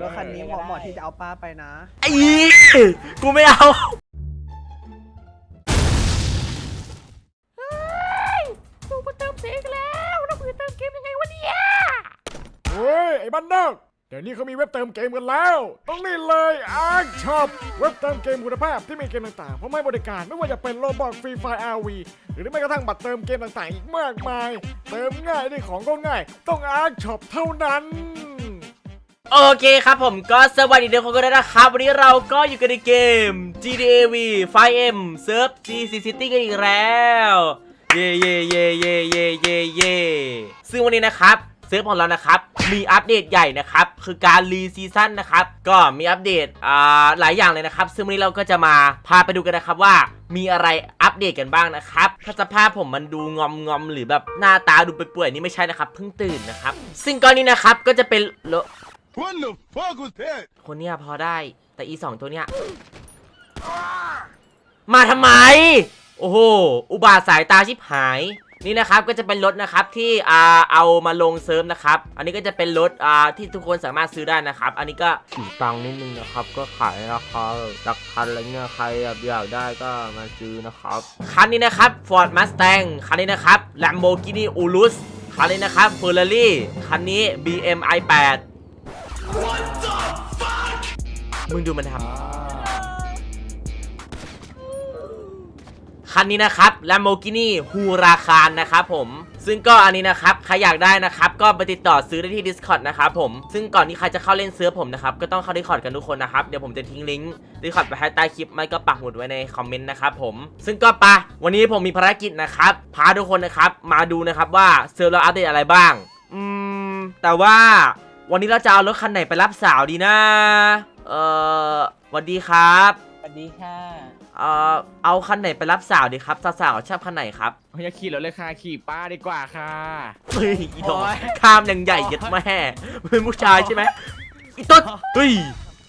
รถคันนี้เหมาะเหมาะที่จะเอาป้าไปนะ ไอ้กูไม่เอา กูมาเติมเสียงอีกแล้วแล้วมึงจะเติมเกมยังไงวะเนี่ย เฮ้ย ไอ้บ้านนอกเดี๋ยวนี้เขามีเว็บเติมเกมกันแล้ว ต้องนี่เลยอาร์ช็อปเว็บเติมเกมคุณภาพที่มีเกมต่างๆพร้อมให้บริการไม่ว่าจะเป็นโลบอกฟรีไฟอาร์วีหรือแม้กระทั่งบัตรเติมเกมต่างๆ อีกมากมาย เติมง่ายได้ของก็ง่าย ต้องอาร์ช็อปเท่านั้น โอเคครับผมก็สวัสดีทุกคนกันด้วนะครับ วันนี้เราก็อยู่กันในเกม GTA V 5M Surf GC City กันอีกแล้ว เย่เย่เย่เย่เย่เย่เย่ซึ่งวันนี้นะครับเซิร์ฟของเรานะครับ มีอัปเดตใหญ่นะครับ คือการรีซีซั่นนะครับ ก็มีอัปเดตอ่าหลายอย่างเลยนะครับ ซึ่งวันนี้เราก็จะมาพาไปดูกันนะครับว่ามีอะไรอัปเดตกันบ้างนะครับ ถ้าสภาพผมมันดูงอมงอมหรือแบบหน้าตาดูป่วยๆนี่ไม่ใช่นะครับ เพิ่งตื่นนะครับ ซึ่งก้อนนี้นะครับก็จะเป็นโล What the fuck was that? คนเนี้ยพอได้ แต่อีสองตัวเนี้ย มาทำไม โอ้โห อุบาทสายตาชิบหาย นี่นะครับก็จะเป็นรถนะครับที่อ่าเอามาลงเซิร์ฟนะครับ อันนี้ก็จะเป็นรถอ่าที่ทุกคนสามารถซื้อได้นะครับ อันนี้ก็ถือตังค์นิดนึงนะครับ ก็ขายราคาหลักพันอะไรเงี้ยใครอยากได้ก็มาซื้อนะครับ คันนี้นะครับ Ford Mustang คันนี้นะครับ Lamborghini Urus คันนี้นะครับ Ferrari คันนี้ BM i8 มึงดูมันทำคันนี้นะครับ Lamborghini Huracan นะครับผมซึ่งก็อันนี้นะครับ ใครอยากได้นะครับ ก็ไปติดต่อซื้อได้ที่ Discord นะครับผม ซึ่งก่อนที่ใครจะเข้าเล่นเซิร์ฟผมนะครับ ก็ต้องเข้า Discord กันทุกคนนะครับ เดี๋ยวผมจะทิ้งลิงก์ Discord ไปให้ใต้คลิป ไม่ก็ปักหมุดไว้ในคอมเมนต์นะครับผม ซึ่งก็ปะวันนี้ผมมีภารกิจนะครับ พาทุกคนนะครับ มาดูนะครับว่าเซิร์ฟเราอัปเดตอะไรบ้าง อืม แต่ว่าวันนี้เราจะเอารถคันไหนไปรับสาวดีนะ เอ่อสวัสดีครับสวัสดีค่ะเอ่อเอาคันไหนไปรับสาวดีครับสาวๆชอบคันไหนครับอย่าขี่รถเลยค่ะขี่ป้าดีกว่าค่ะ เฮ้ยอีดอกข้ามยังใหญ่ยัดแม่เป็นผู้ชายใช่ไหมอีต้นเฮ้ย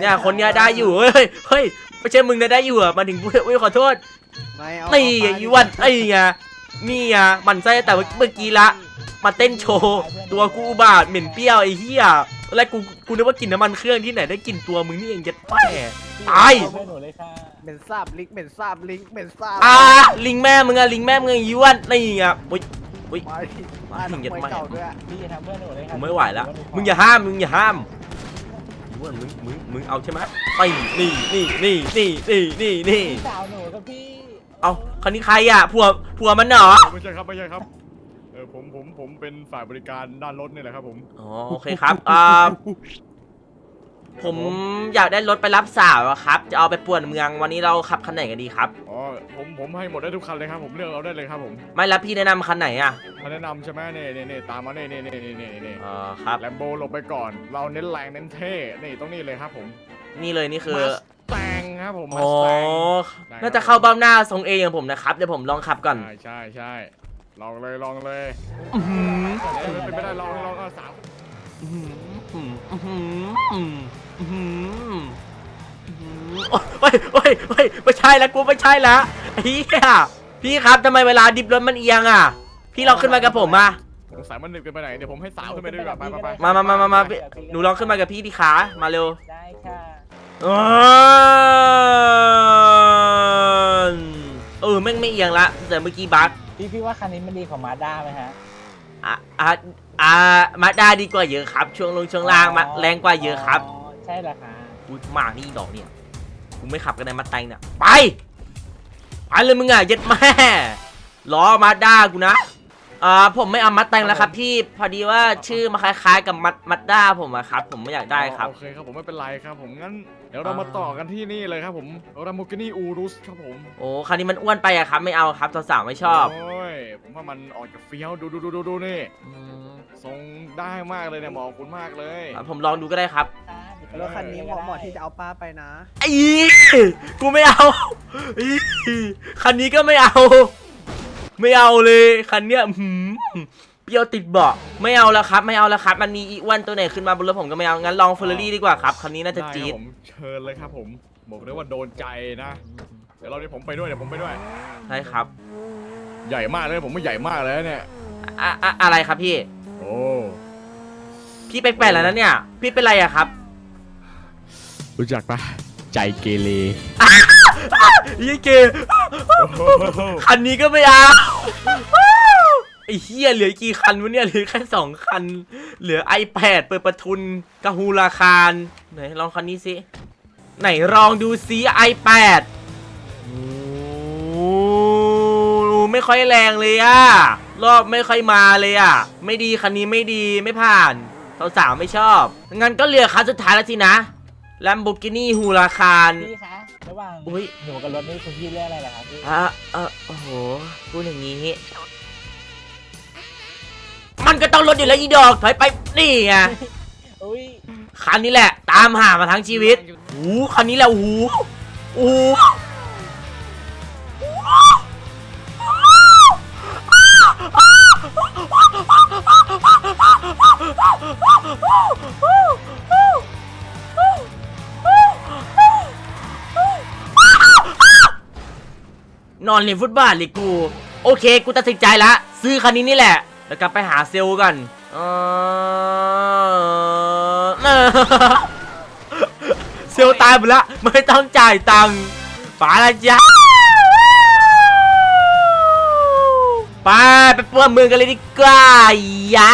เนี่ยคนเนี้ยได้อยู่เฮ้ยเฮ้ยไม่ใช่มึงนะได้อยู่อะมาถึงพูดอุ้ยขอโทษไม่เอานี่ไงอีวันไอ้ไง นี่ไงหมันไส้แต่เมื่อกี้ละมาเต้นโชว์ตัวกูอุบาทเหม็นเปรี้ยวไอ้เหี้ยแล้วกูกูนึกว่ากินน้ำมันเครื่องที่ไหนได้กลินตัวมึงนี่เองยัดแม่ตายเหม็นซาบลิงเหม็นซาบลิงเหม็นซาบอ่าลิงแม่มึงอะลิงแม่มึงอะอีวันนี่ไงอุ้ยอุ้ยมาดิมาทำเหยียดมวยไม่เก่าด้วยพี่จะทำเพื่อนหนูเลยครักูไม่ไหวแล้วมึงอย่าห้ามมึงอย่าห้ามอีวันมึงมึงมึงเอาใช่ไหมไปนี่นี่นี่นี่นี่นี่นี่สาวหนูกับพี่ เอาคนนี้ใครอะผัวผัวมันเหรอไม่ใช่ครับไม่ใช่ครับเออผมผมผมเป็นฝ่ายบริการด้านรถนี่แหละครับผมอ๋อโอเคครับอ่าผมอยากได้รถไปรับสาวอะครับ จะเอาไปป่วนเมืองวันนี้เราขับคันไหนกันดีครับอ๋อผมผมให้หมดได้ทุกคันเลยครับผมเลือกเอาได้เลยครับผมไม่รับพี่แนะนำคันไหนอะมาแนะนำใช่ไหมนี่นี่นี่ตามมานี่นี่นี่นี่นี่นี่เออครับ แลมโบหลบไปก่อน เราเน้นแรงเน้นเท่นี่ต้องนี่เลยครับผม นี่เลยนี่คือมาส แตงครับผมมาโอ้สแตงน่าจะเข้าเบ้าหน้าทรงเออย่างผมนะครับ เดี๋ยวผมลองขับก่อน ใช่ใช่ใช่ลองเลยลองเลยอื้อหือเอ้ยเป็นไปได้ลองลองเอาสามอื้อหืออื้อหืออื้อหืออื้อหืออื้อหือโอ้ยโอ้ยโอ้ยไม่ใช่แล้วกูไม่ใช่แล้วเฮียพี่ครับทำไมเวลาดิบรถมันเอียงอะ พี่ลองขึ้นมากับผมมา สงสัยมันหนึบกันไปไหนเดี๋ยวผมให้สาวขึ้นไปด้วยดีกว่าไปไปไปมามามามามาหนูลองขึ้นมากับพี่ดิขามาเร็ว ได้ค่ะอ้น เออแม่งไม่เอียงละแต่เมื่อกี้บั๊กพี่พี่ว่าคันนี้มันดีของมาด้าไหมฮะอะอะอะมาได้ดีกว่าเยอะครับ ช่วงลงช่วงล่างมาแรงกว่าเยอะครับใช่เหรอคะกูมานี่ดอกเนี่ยกูไม่ขับกันในมาแตงเนี่ยไปไปเลยมึงอะเย็ดแม่ล้อมาด้ากูนะ อ่าผมไม่เอามัดแตงแล้วครับพี่พอดีว่าชื่อมาคล้ายๆ กับมัดมัดด้าผมอะครับ ผมไม่อยากได้ครับ โอเคครับผมไม่เป็นไรครับผมงั้นเดี๋ยวเรามาต่อกันที่นี่เลยครับผมราม o กินีอูรุสครับผมโอ้คันนี้มันอ้วนไปอะครับ ไม่เอาครับสาวๆไม่ชอบโอ้ยผมว่ามันออกจากเฟี้ยวดูดูดูดูดูนี่อืมทรงได้มากเลยเนี่ยเหมาะกับคุณมากเลยอะผมลองดูก็ได้ครับรถคันนี้เหมาะเหมาะที่จะเอาป้าไปนะไอ้กูไม่เอาอีคันนี้ก็ไม่เอา ไม่เอาเลยคันเนี้ยอื้อหืมเปรี้ยวติดเบาะไม่เอาแล้วครับ ไม่เอาแล้วครับ มันมีอีอ้วนตัวไหนขึ้นมาบนรถผมก็ไม่เอางั้นลองเฟอร์รารี่ดีกว่าครับคันนี้น่าจะได้ครับจี๊ดผมเชิญเลยครับผมบอกเลยว่าโดนใจนะ เดี๋ยวเราเดี๋ยวผมไปด้วยเดี๋ยวผมไปด้วย ใช่ครับ ใหญ่มากเลยผมว่าใหญ่มากเลยนะเนี่ยอะอะอะไรครับพี่ โอ้พี่แปลกๆแล้วนะเนี่ย พี่เป็นไรอะครับ รู้จักปะ ใจเกเรยี่เกคันนี้ก็ไม่เอาไอ้เฮียเหลือกี่คันวะเนี่ยเหลือแค่สองคัน เหลือ iPad เปิดประทุนกะฮูราคารไหนลองคันนี้สิ ไหนลองดูซิ iPad โอ้ไม่ค่อยแรงเลยอะรอบไม่ค่อยมาเลยอะไม่ดีคันนี้ไม่ดีไม่ผ่านสาวๆไม่ชอบ งั้นก็เหลือคันสุดท้ายแล้วสินะ Lamborghini ฮูราคารพี่คะระหว่างอุ๊ย หนูกับรถนี่คุณพี่เลือกอะไรล่ะครับพี่อะเออโอ้โหพูดอย่างนี้ มันก็ต้องลดอยู่แล้วอีดอกถอยไปนี่ไงอุ้ยคันนี้แหละ ตามหามาทั้งชีวิตหูคันนี้แหละหูหู นอนเล่นฟุตบาทเลยกู โอเค กูตัดสินใจละ ซื้อคันนี้นี่แหละ แล้วกลับไปหาเซลล์กันเออเซลล์ตายหมดละ ไม่ต้องจ่ายตังค์ไปละจ้าไปไปเปิดเมืองกันเลยดีกว่ายา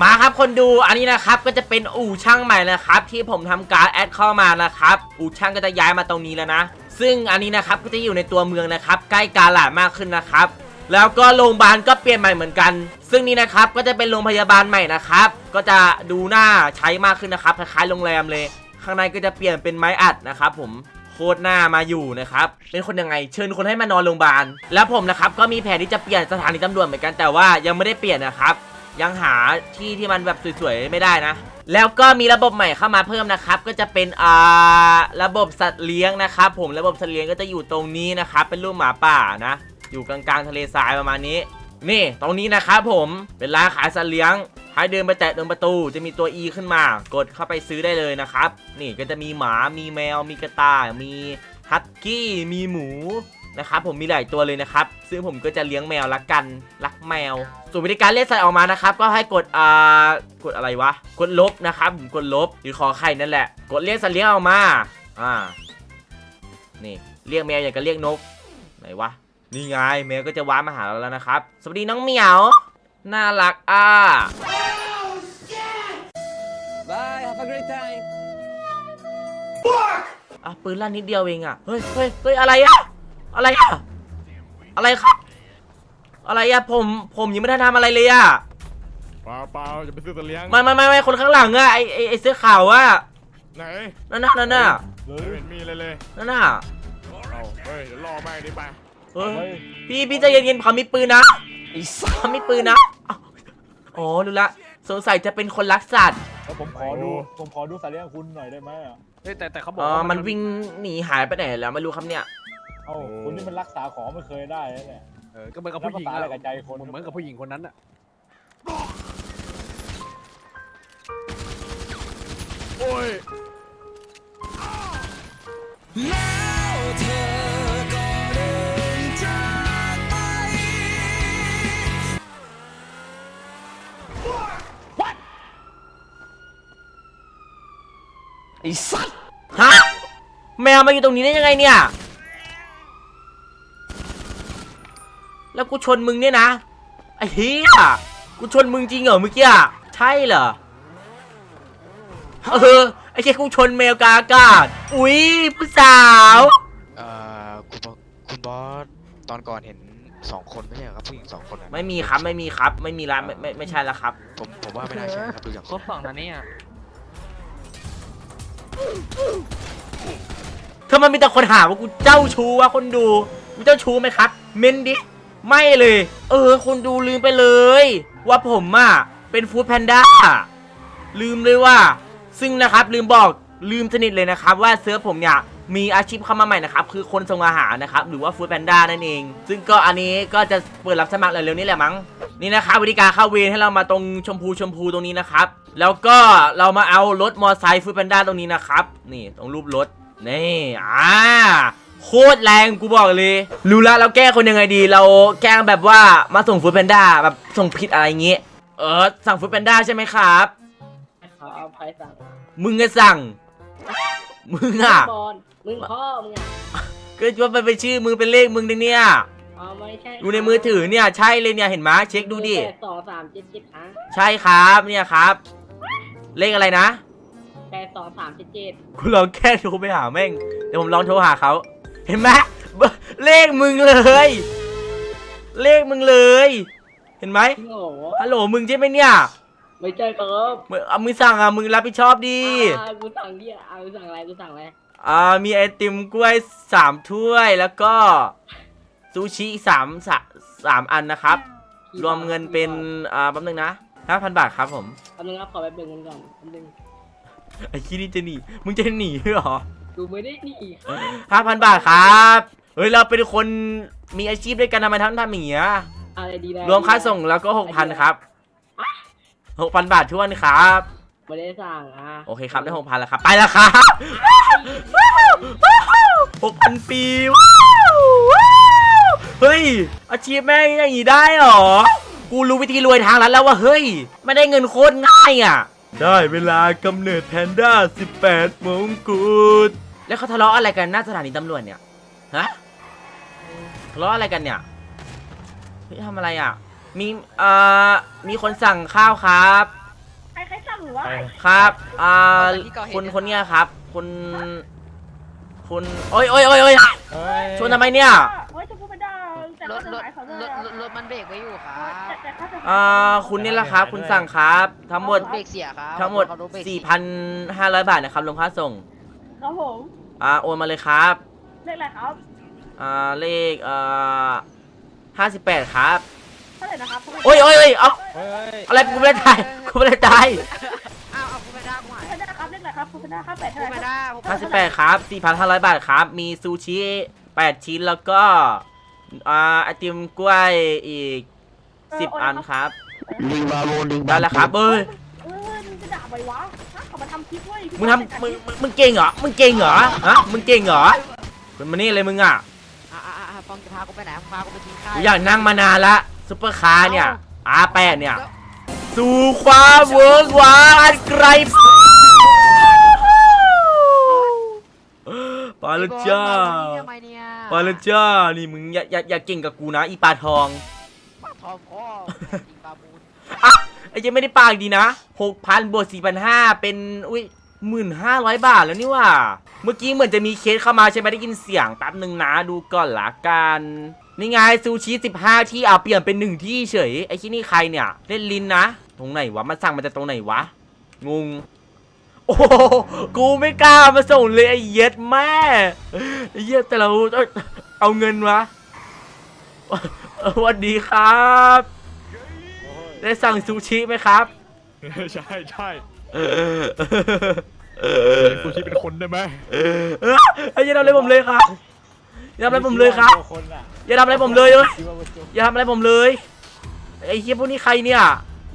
มาครับคนดูอันนี้นะครับก็จะเป็นอู่ช่างใหม่นะครับ ที่ผมทำการแอดเข้ามานะครับ อู่ช่างก็จะย้ายมาตรงนี้แล้วนะ ซึ่งอันนี้นะครับก็จะอยู่ในตัวเมืองนะครับ ใกล้กาลามากขึ้นนะครับ แล้วก็โรงพยาบาลก็เปลี่ยนใหม่เหมือนกัน ซึ่งนี่นะครับก็จะเป็นโรงพยาบาลใหม่นะครับ ก็จะดูหน้าใช้มากขึ้นนะครับคล้ายๆโรงแรมเลย ข้างในก็จะเปลี่ยนเป็นไม้อัดนะครับผมโคตรหน้ามาอยู่นะครับ เป็นคนยังไง เชิญคนให้มานอนโรงพยาบาล แล้วผมนะครับก็มีแผนที่จะเปลี่ยนสถานีตำรวจเหมือนกันแต่ว่ายังไม่ได้เปลี่ยนนะครับ ยังหาที่ที่มันแบบสวยๆไม่ได้นะ แล้วก็มีระบบใหม่เข้ามาเพิ่มนะครับ ก็จะเป็นอ่าระบบสัตว์เลี้ยงนะครับ ผมระบบสัตว์เลี้ยงก็จะอยู่ตรงนี้นะครับ เป็นรูปหมาป่านะ อยู่กลางๆทะเลทรายประมาณนี้ นี่ตรงนี้นะครับผมเป็นร้านขายสัตว์เลี้ยงให้เดินไปแตะตรงประตูจะมีตัว E ขึ้นมา กดเข้าไปซื้อได้เลยนะครับ นี่ก็จะมีหมา มีแมว มีกระต่าย มีฮัสกี้ มีหมู นะครับผมมีหลายตัวเลยนะครับ ซึ่งผมก็จะเลี้ยงแมวละกันรักแมว ส่วนวิธีการเรียกสัตว์ออกมานะครับ ก็ให้กดอ่ากดอะไรวะ กดลบนะครับผมกดลบหรือขอไข่นั่นแหละ กดเรียกสัตว์เลี้ยงออกมาอ่านี่เรียกแมวอย่างกับเรียกนกไหนวะนี่ไงแมวก็จะว้ามาหาเราแล้วนะครับ สวัสดีน้องเหมียวน่ารักอะอะปืนลั่นนิดเดียวเองอะเฮ้ยเฮ้ยเฮ้ยอะไรอะ อะไรอะอะไรครับ อะไรอะผม ผมยังไม่ได้ทำอะไรเลยอะเปล่าเปล่าจะไปซื้อสัตว์เลี้ยงไม่ไม่ไม่ไม่คนข้างหลังอะไอไอไอเสื้อขาวอะไหนนั่นน่ะนั่นน่ะไม่เห็นมีเลยเลยนั่นน่ะเอาเฮ้ยเดี๋ยวรอแม่งดิไปเฮ้ยเฮ้ยพี่พี่ใจเย็นๆผมมีปืนนะผมมีปืนนะอ้าวอ๋อรู้ละสงสัยจะเป็นคนรักสัตว์แล้วผมขอดู ผมขอดูสัตว์เลี้ยงคุณหน่อยได้ไหมอะเฮ้ยแต่แต่เขาบอกอ๋อว่ามันวิ่งหนีหายไปไหนแล้วไม่รู้ครับเนี่ย เอ้าคุณนี่มันรักษาของไม่เคยได้นะเนี่ยเออก็เหมือนกับผู้หญิงแล้วภาษาอะไรกับใจคน เหมือนกับผู้หญิงคนนั้นอะโอ้ยฮะแมวมาอยู่ตรงนี้ได้ยังไงเนี่ย แล้วกูชนมึงเนี่ยนะไอ้เหี้ยกูชนมึงจริงเหรอเมื่อกี้อะใช่เหรอเออไอ้แค่กูชนแมวกลางอากาศอุ๊ยผู้สาวเอ่อคุณบอสคุณบอสตอนก่อนเห็นสองคนไม่ใช่เหรอครับผู้หญิงสองคนอะไม่มีครับไม่มีครับ ไม่มีร้านไม่ไม่ไม่ใช่แล้วครับ ผมผมว่าไม่น่าใช่ครับดูจากครบสองนะเนี่ยถ้ามันมีแต่คนหาว่ากูเจ้าชู้ว่าคนดูกูเจ้าชู้ไหมครับ เมนดิ ไม่เลย เออ คนดูลืมไปเลย ว่าผมอะเป็นฟู้ดแพนด้าลืมเลยว่า ซึ่งนะครับลืมบอกลืมสนิทเลยนะครับ ว่าเซิร์ฟผมเนี่ยมีอาชีพเข้ามาใหม่นะครับ คือคนส่งอาหารนะครับ หรือว่าฟู้ดแพนด้านั่นเอง ซึ่งก็อันนี้ก็จะเปิดรับสมัครเร็วๆนี้แหละมั้ง นี่นะครับวิธีการเข้าเวรให้เรามาตรงชมพูชมพูตรงนี้นะครับ แล้วก็เรามาเอารถมอไซค์ฟู้ดแพนด้าตรงนี้นะครับ นี่ตรงรูปรถ นี่ อ่า โคตรแรงกูบอกเลย รู้ละเราแก้คนยังไงดี เราแกล้งแบบว่ามาส่งฟู้ดแพนด้าแบบส่งผิดอะไรอย่างเงี้ยเออสั่งฟู้ดแพนด้าใช่ไหมครับครับใครสั่งมึงก็สั่ง มึงอะ บอลมึงพ่อมึงอะก็ว่ามันเป็นชื่อมึงเป็นเลขมึงดิเนี่ย อ๋อไม่ใช่ดูในมือถือเนี่ยใช่เลยเนี่ยเห็นไหมเช็คดูดิ แปสองสามเจ็ดเจ็ดฮะใช่ครับเนี่ยครับ เลขอะไรนะแปดสองสามเจ็ดเจ็ดกูลองแค่โทรไปหาแม่งเดี๋ยวผมลองโทรหาเขา เห็นไหมเบอร์เลขมึงเลย เลขมึงเลย เห็นไหมโอ้โหฮัลโหลมึงใช่ไหมเนี่ยไม่ใช่ครับมึงเอามึงสั่งอะมึงรับผิดชอบดิอ่ากูสั่งดิอ่ากูสั่งอะไรกูสั่งอะไรอ่ามีไอติมกล้วยสามถ้วยแล้วก็ซูชิอีกสามสะสามอันนะครับ รวมเงินเป็นอ่าแป๊บนึงนะห้าพันบาทครับผมแป๊บนึงครับขอแป๊บนึงก่อนแป๊บนึงไอ้ที่นี่จะหนีมึงจะหนีเหรอ กูไม่ได้หนีครับห้าพันบาทครับ เฮ้ย เราเป็นคนมีอาชีพด้วยกันทำไมทำทำอย่างเงี้ยอะไรดีนะรวมค่าส่งแล้วก็หกพันครับหกพันบาททวนครับ ไม่ได้สั่งอะโอเคครับได้หกพันแล้วครับ ไปแล้วครับหกพันปีว้าวว้าวเฮ้ย อาชีพแม่งอย่างนี้ได้เหรอ กูรู้วิธีรวยทางลัดแล้วว่าเฮ้ย ไม่ได้เงินโคตรง่ายอะได้เวลากำเนิดแพนด้า 18 มงกุฎ แล้วเขาทะเลาะอะไรกันหน้าสถานีตำรวจเนี่ย ฮะ ทะเลาะอะไรกันเนี่ยเฮ้ยทำอะไรอะ มี เอ่อ มีคนสั่งข้าวครับ ใครใครสั่งหรือว่าครับอ่าคนคนเนี้ยครับคุณคุณโอ้ยโอ้ยโอ้ยโอ้ยเฮ้ยชวนทำไมเนี่ย เฮ้ยจะพูดไม่ได้แต่รก็ถจะรถขายเขาเลยรถรถรถมันเบรกไว้อยู่ครับแต่เขาจะอ่า คุณนี่แหละครับ คุณสั่งครับ ทั้งหมดเบรกเสียครับ ทั้งหมดเขารถเบรกเสีย4,500 บาทนะครับรวมค่าส่ง ครับผม อ่าโอนมาเลยครับเลขอะไรครับอ่าเลขอ่า58ครับเท่าไหร่นะครับโอ้ยโอ้ยโอ้ยเอาเฮ้ยอะไรกูไม่ได้ตายกูไม่ได้ตายอ้าวเอาคุณไม่ได้กูหายคุณพนักครับเลขอะไรครับคุณพนักครับแปดเท่าคุไหณร่ไม่ครับได้58ครับ4,500บาทครับ มีซูชิ8ชิ้นแล้วก็อ่าไอติมกล้วยอีก10อันครับได้แล้วครับเอ้ยเออมึงจะด่าไปวะฮะเขา มาทำคลิปเว้ยมึงทำมึงมึงมึงเก่งเหรอ มึงเก่งเหรอ ฮะ มึงเก่งเหรอคุณมานี่เลยมึงอะอ่าอ่าอ่าฟองจะพากูไปไหนพากูไปทิ้งข้าวกูอยากนั่งมานานละซุปเปอร์คาร์เนี่ย R8 เนี่ย สู่ความเวิร์กวาอันไกลไปแล้วจ้าทำไมเนี่ยไปแล้วจ้านี่มึงอย่าอย่าอย่าเก่งกับกูนะ อีปลาทองปลาทองพ่อจริงปลาบูน อะ ไอ้เจ๊ไม่ได้ปากดีนะหกพันบวกสี่พันห้าเป็นอุ้ยหมื่นห้าร้อยบาทแล้วนี่ว่า เมื่อกี้เหมือนจะมีเคสเข้ามาใช่ไหมได้ยินเสียงแป๊บหนึ่งนะดูก่อนละกันนี่ไงซูชิสิบห้าที่เอาเปลี่ยนเป็นหนึ่งที่เฉยไอ้ที่นี่ใครเนี่ยเล่นลินนะ ตรงไหนวะมันสั่งมาจากตรงไหนวะงงโอ้กูไม่กล้ามาส่งเลยไอ้เย็ดแม่ไอ้เหี้ยแต่เราเอาเอาเงินวะสวัสดีครับ ได้สั่งซูชิไหมครับ ใช่ใช่เออกูคิดเป็นคนได้ไหมไอ้ยอย่าทำอะไรผมเลยครับอย่าทำอะไรผมเลยครับคนอะอย่าทำอะไรผมเลยเว้ยคิดว่ามันจะอย่าทำอะไรผมเลยไอ้เฮียพวกนี้ใครเนี่ย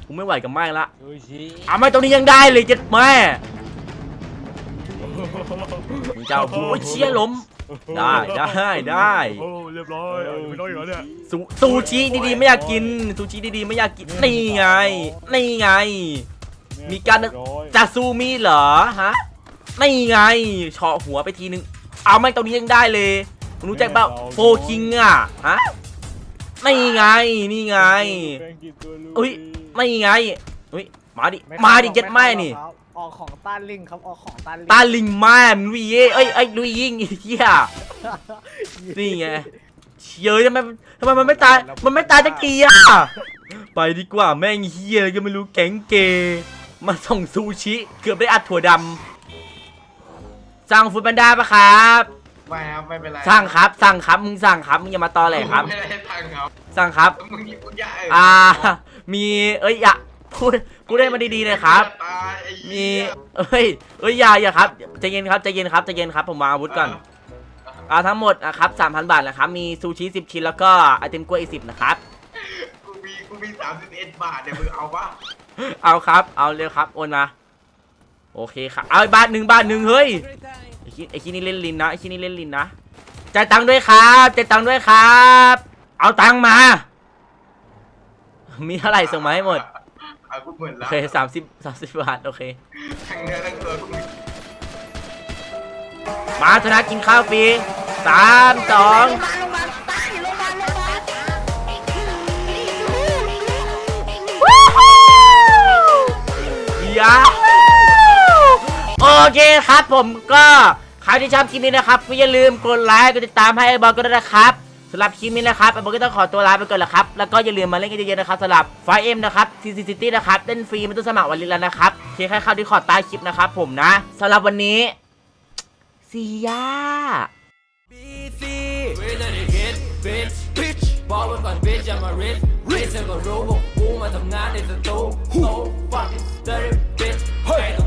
กูไม่ไหวกับแม่งละดูชีอะไม่ตรงนี้ยังได้เลยเจ็ดแม่มึงจะเอาโอ้ยเชี่ยล้ม ได้ได้ได้โอ้เรียบร้อยเอาไม่น้อยเหรอเนี่ยซูซูชิดีๆไม่อยากกินซูชิดีๆไม่อยากกินนี่ไงนี่ไง มีการร้อยจะซูมีเหรอฮะนี่ไงเฉาะหัวไปทีนึงเอาไม่ตรงนี้ยังได้เลยมึงรู้จักเปล่าโฟคิงอะฮะนี่ไงนี่ไงแป้งกินตัวลูกอุ๊ยไม่ไงอุ้ยมาดิไมาดิเข้เจ็ดแม่นี่ครับ ออกของต้านลิงครับออกของต้านลิงตาลิงแม่มลุยเย่เอ้ยเอ้ยลุยยิงไอ้เฮียนี่ไงเยอะทำไมทำไมมันไม่ตายมันไม่ตายจักทีอะไปดีกว่าแม่งเฮียอะไรก็ไม่รู้แก๊งเกย์มาส่งซูชิ เกือบได้อัดถั่วดำสั่งฟูดแพนด้าปะครับไม่ครับไม่เป็นไรสั่งครับ สั่งครับมึงสั่งครับมึงอย่ามาตอแหลครับไม่ได้ตังค์ครับสั่งครับมึงนี่มึงใหญ่อ่า มีเอ้ยอย่าพู ดพูดได้มาดีๆหนะครับ ตายไอ้มีเหี้ยเอ้ยเอ้ยอย่าอย่าครับใจเย็นครับใจเย็นครับใจเย็นครับผมวางอาวุธก่อนอ่าทั้งหมดนะครับ3,000 บาทนะครับมีซูชิ10 ชิ้นแล้วก็ไอติมกล้วยอีก10นะครับกูมีกูมีสามสิบเอ็ดบาทเนี่ยมึงเอาปะเอาครับเอาเร็วครับโอนมาโอเคครับเอาอีกบาทหนึ่งบาทหนึ่งเฮ้ยไอ้คิดไอ้คิดนี่เล่นลินนะไอ้คิดนี่เล่นลินนะจ่ายตังค์ด้วยครับจ่ายตังค์ด้วยครับ เอาตังค์มา มีเท่าไหร่ส่งมาให้หมดเอากูเหมือนโอแล้วเคสามสิบสามสิบบาท โอเค ทั้งเนื้อทั้งตัวกูมีมาชนะกินข้าวฟรีสามสองยาโอเคครับผมก็ใครที่ชอบคลิปนี้นะครับก็อย่าลืมกดไลค์กดติดตามให้ไอ้บอลก็ด้วยนะครับ สำหรับคลิปนี้นะครับไอ้บอลก็ต้องขอตัวลาไปก่อนแล้วครับ แล้วก็อย่าลืมมาเล่นกันเยอะๆนะครับสำหรับไฟเอ็มนะครับทีซีซิตี้นะครับเล่นฟรีไม่ต้องสมัครวันนี้แล้วนะครับโอเคแค่เข้าที่ขอดใต้คลิปนะครับผมนะสำหรับวันนี้ซียาเวลาได้เห็นเป็นบิชบอกไว้ก่อนบิชจะมาริสริสก็รู้พวกกูมาทำงานในสตูโตฟังสเตอร์